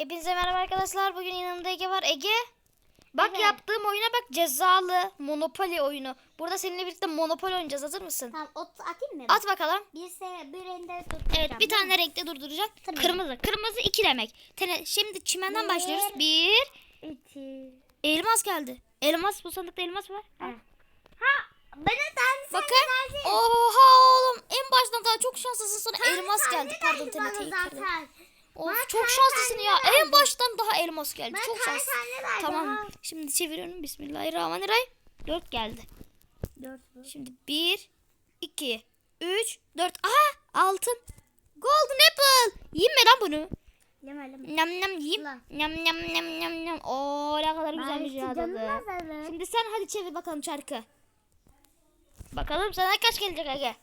Hepinize merhaba arkadaşlar. Bugün yanımda Ege var. Ege. Bak Evet. yaptığım oyuna bak cezalı Monopoly oyunu. Burada seninle birlikte Monopoly oynayacağız. Hazır mısın? Tamam ot atayım mı? At bakalım. Bir se bir elinde tut. Evet bir tane renkte durduracak. Tamam. Kırmızı. Kırmızı iki demek. Tene, şimdi çimenden Bir. başlıyoruz. Bir. İki. Elmas geldi. Elmas bu sandıkta elmas var. Ha. Ha. Bana dans Bakın. Oha oğlum. En baştan daha çok şanslısın sonra elmas geldi. Pardon TNT'yi kırdım. Of Bana çok şanslısın ya. verdi. En baştan daha elmas geldi. Bana çok şanslı. Tamam. ha. Şimdi çeviriyorum. Bismillahirrahmanirrahim. 4 geldi. Dört. Şimdi 1 2 3 4 Aha altın. Golden apple. Yiyeyim mi lan bunu? Yeme yeme. Nam nam yiyeyim. Nam nam nam nam nam. Oo ne kadar güzelmiş ya tadı. Şimdi Şimdi sen hadi çevir bakalım çarkı. Bakalım sana kaç gelecek Ege?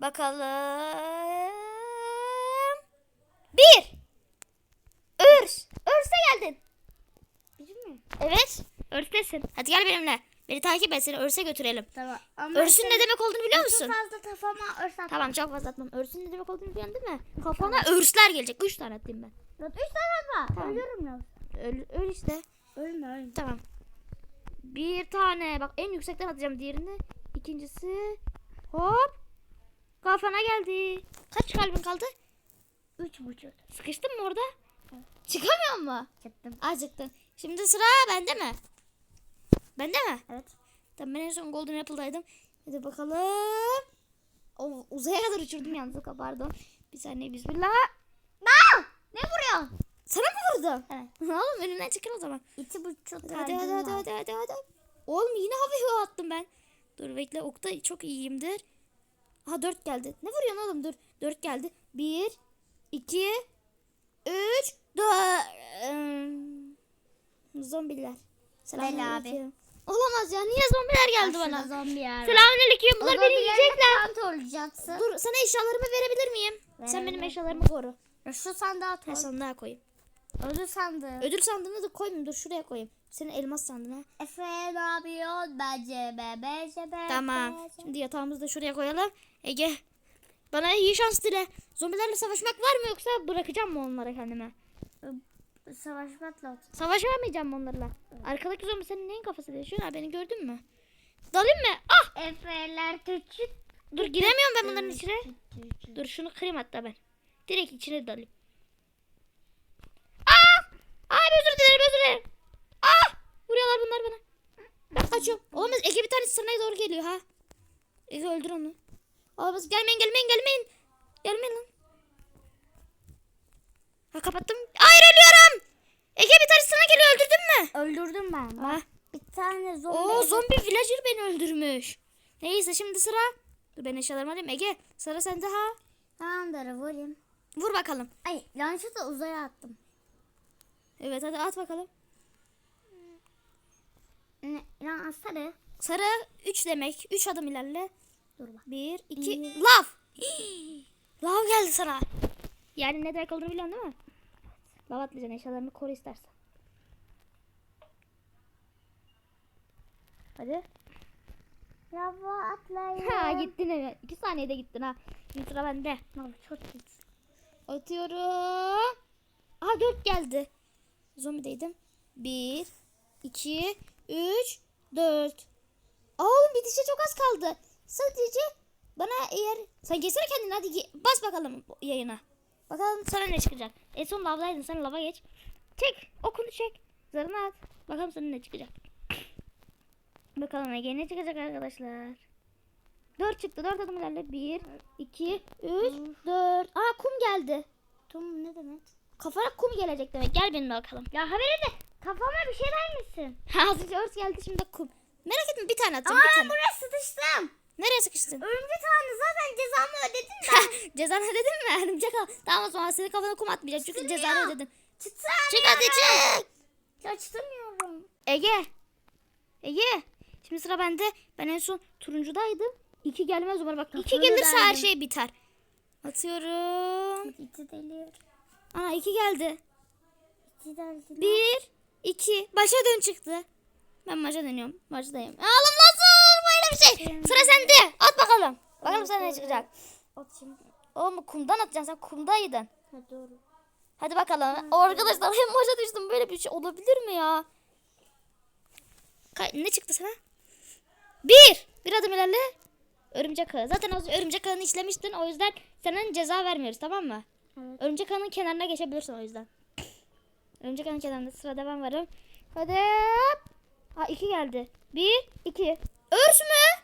Bakalım. Bir. Örs. Örs'e geldin. Bizim mi? Evet. Örs'tesin. Hadi gel benimle. Beni takip et seni Örs'e götürelim. Tamam. Ama Örs'ün ne demek olduğunu biliyor Çok musun? fazla kafama örs atma. Tamam çok fazla atmam. Örs'ün ne demek olduğunu biliyorsun değil mi? Kafana örsler gelecek. Üç tane atayım ben. Üç tane atma. Tamam. Ölüyorum ya. Öl, öl işte. Ölme ölme. Tamam. Bir tane. Bak en yüksekten atacağım diğerini. İkincisi. Hop. Kafana geldi. Kaç kalbin kaldı? Üç buçuk. Sıkıştın mı orada? Çıkamıyor mu? Çıktım. Acıktın. Şimdi sıra bende mi? Bende mi? Evet. Tamam ben en son Golden Apple'daydım. Hadi bakalım. O uzaya kadar uçurdum yanlışlıkla pardon. Bir saniye bismillah. No! Ne vuruyorsun? Sana mı vurdum? Evet. Oğlum önümden çıkar o zaman. İki buçuk Hadi hadi kalbim hadi var. hadi hadi hadi. Oğlum yine havaya attım ben. Dur bekle okta çok iyiyimdir. Aha dört geldi. Ne vuruyorsun oğlum dur. Dört geldi. Bir, iki, üç, dört. Zombiler. Selamünaleyküm. Olamaz ya niye zombiler geldi Aşağıda bana? zombi yer var. Selamünaleyküm bunlar beni yiyecekler. Olacaksın. Dur sana eşyalarımı verebilir miyim? Sen benim eşyalarımı koru. Şu sandığa Ha koy. sandığa koyayım. Ödül sandığı. Ödül sandığını da koymayayım dur şuraya koyayım. Senin elmas sandığına. Efe ne yapıyorsun? Bence be bence be. Tamam. bence. Şimdi yatağımızı da şuraya koyalım. Ege. Bana iyi şans dile. Zombilerle savaşmak var mı yoksa bırakacağım mı onlara kendime? Savaşmakla otur. Savaşamayacağım onlarla? Arkadaki zombi senin neyin kafası değişiyor? Ha beni gördün mü? Dalayım mı? Ah! Efeler küçük. Dur giremiyorum ben bunların içine. Dur şunu kırayım hatta ben. Direkt içine dalayım. Ah! Abi özür dilerim özür dilerim. Ah! Vuruyorlar bunlar bana. Ben kaçıyorum. Olamaz Ege bir tanesi sana doğru geliyor ha. Ege öldür onu. Olamaz gelmeyin gelmeyin gelmeyin. Gelmeyin lan. Ha kapattım. Hayır ölüyorum. Ege bir tanesi sana geliyor öldürdün mü? Öldürdüm ben. Ha. Bir tane zombi. Oo zombi villager beni öldürmüş. Neyse şimdi sıra. Dur ben eşyalarımı alayım. Ege sıra sende ha. Tamamdır vurayım. Vur bakalım. Ay yanlışlıkla uzaya attım. Evet hadi at bakalım. Ne, lan atsana. Sarı 3 demek. 3 adım ilerle. Dur bak. 1, 2, Bir. lav. lav geldi sana. Yani ne demek olduğunu biliyorsun değil mi? Lav atmayacaksın eşyalarını koru istersen. Hadi. Bu atlayın. Ha gittin evet. 2 saniyede gittin ha. Şimdi sıra bende. Abi çok kötü. Atıyorum. Aha 4 geldi. Zombideydim. 1, 2, 3, 4. Oğlum bitişe çok az kaldı. Sadece bana eğer... Sen geçsene kendini hadi bas bakalım yayına. Bakalım sana ne çıkacak. En son lavdaydın sen lava geç. Çek okunu çek. Zarını at. Bakalım sana ne çıkacak. Bakalım Ege ne çıkacak arkadaşlar. 4 çıktı. 4 adım ilerle. 1, 2, 3, 4. Aa kum geldi. Tum ne demek? Kafana kum gelecek demek. Gel benimle bakalım. Ya haberi de kafama bir şey vermişsin. Az önce örs geldi şimdi de kum. Merak etme bir tane atacağım. Ama bir tane. buraya sıkıştım. Nereye sıkıştın? Örümcek ağını zaten cezamı ödedim ben. cezanı ödedin mi? Örümcek al. Tamam o zaman senin kafana kum atmayacağım. Çünkü Çıkmıyor. cezanı ödedin. Çıksam Çık hadi çık. Ya çıkamıyorum. Ege. Ege. Şimdi sıra bende. Ben en son turuncudaydım. İki gelmez umarım. Bak iki gelirse her şey biter. Atıyorum. İçi deliyor. Ana iki geldi. İçi deliyor. Bir, iki. Başa dön çıktı. Ben başa dönüyorum. Baştayım. Oğlum bir şey? Sıra sende. At bakalım. Bakalım sana ne çıkacak. At şimdi. Oğlum kumdan atacaksın sen kumdaydın. Ha doğru. Hadi bakalım. Arkadaşlar hem başa düştüm. Böyle bir şey olabilir mi ya? Ka- ne çıktı sana? Bir. Bir adım ilerle. Örümcek ağı. Zaten az örümcek ağını işlemiştin. O yüzden senin ceza vermiyoruz tamam mı? Evet. Örümcek ağının kenarına geçebilirsin o yüzden. Örümcek ağının kenarında sırada ben varım. Hadi. Ha iki geldi. Bir, iki. Örs mü?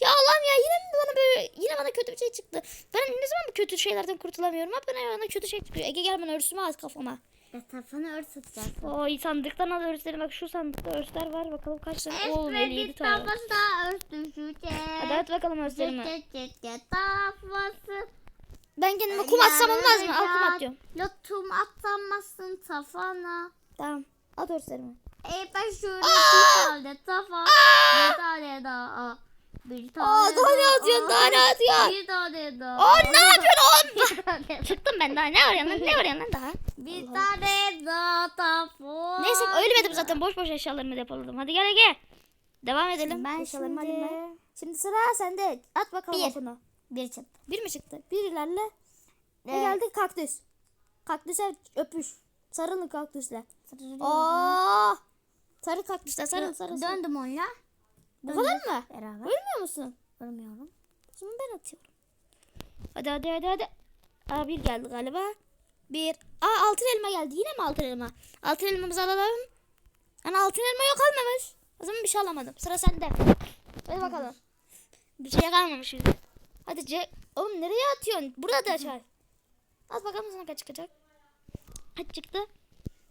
Ya Allah'ım ya yine mi bana böyle yine bana kötü bir şey çıktı. Ben ne zaman bu kötü şeylerden kurtulamıyorum? Hep bana, bana kötü şey çıkıyor. Ege gel bana örsümü at kafama. Etrafını örs atacağız. Oy sandıktan al örsleri. Bak şu sandıkta örsler var. Bakalım kaç tane. Oğlum 57 Esmedik tane. kafasına örs düşecek. Hadi at bakalım örslerimi. Kafası. Ben kendime kum atsam olmaz mı? Al kum atıyorum. Lotum atamazsın tafana. Tamam. At örslerimi. E ben şöyle bir tane tafa. Bir tane daha. Bir tane Aa, daha ne atıyorsun? Daha ne atıyorsun? Bir tane daha. Aa ne yapıyorsun Çıktım ben daha. Ne var yanında? Ne var yanında daha? bir tane daha tafa. Neyse ölmedim zaten. Boş boş eşyalarımı depoladım. Hadi gel Ege. Devam edelim. Ben Eşyalarımı şimdi- alayım ben. Şimdi sıra sende. At bakalım Bir. okunu. Bir çık. Bir mi çıktı? Bir ilerle. Ne Evet. geldi? Kaktüs. Kaktüse öpüş. Sarılın kaktüsle. Aa. Aa! Sarı kaktüsler sarıl sarıl. sarıl. Döndüm onunla. Bu kadar mı? Beraber. Görmüyor musun? Görmüyorum. O zaman ben atıyorum. Hadi hadi hadi hadi. Aa bir geldi galiba. Bir. Aa altın elma geldi. Yine mi altın elma? Altın elmamızı alalım. Ana altın elma yok almamış. O zaman bir şey alamadım. Sıra sende. Hadi bakalım. Bir şey kalmamış yüzde. Hadi C. Oğlum nereye atıyorsun? Burada da açar. At bakalım sana kaç çıkacak. Hadi çıktı.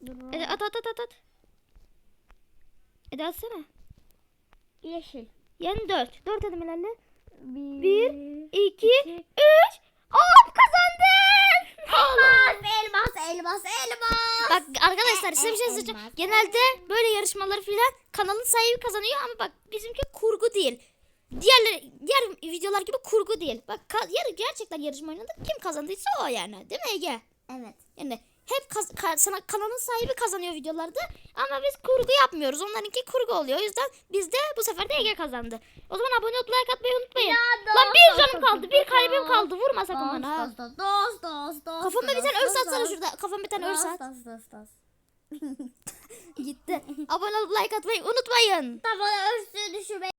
Hadi at at at at. at. Hadi atsana. Yeşil. Yani dört. Dört adım ilerle. Bir. Bir, iki, üç. Aa kazandım. Elmas, elmas, elmas. Bak arkadaşlar size bir şey söyleyeceğim. Elmas. Genelde böyle yarışmaları filan kanalın sahibi kazanıyor ama bak bizimki kurgu değil. Diğer diğer videolar gibi kurgu değil. Bak yar- gerçekten yarışma oynadık. Kim kazandıysa o yani. Değil mi Ege? Evet. Yani hep kaz- ka- sana kanalın sahibi kazanıyor videolarda ama biz kurgu yapmıyoruz. Onlarınki kurgu oluyor. O yüzden biz de bu sefer de Ege kazandı. O zaman abone olup like atmayı unutmayın. Ya, Lan bir canım kaldı. Bir kalbim kaldı. Vurma sakın Dost, bana. dost, dost, dost, dost, dost, Kafama bir tane örs atsana şurada. Kafama bir tane örs at. dost, dost, dost. Gitti. Abone olup like atmayı unutmayın. Tavana örsü düşürmeyi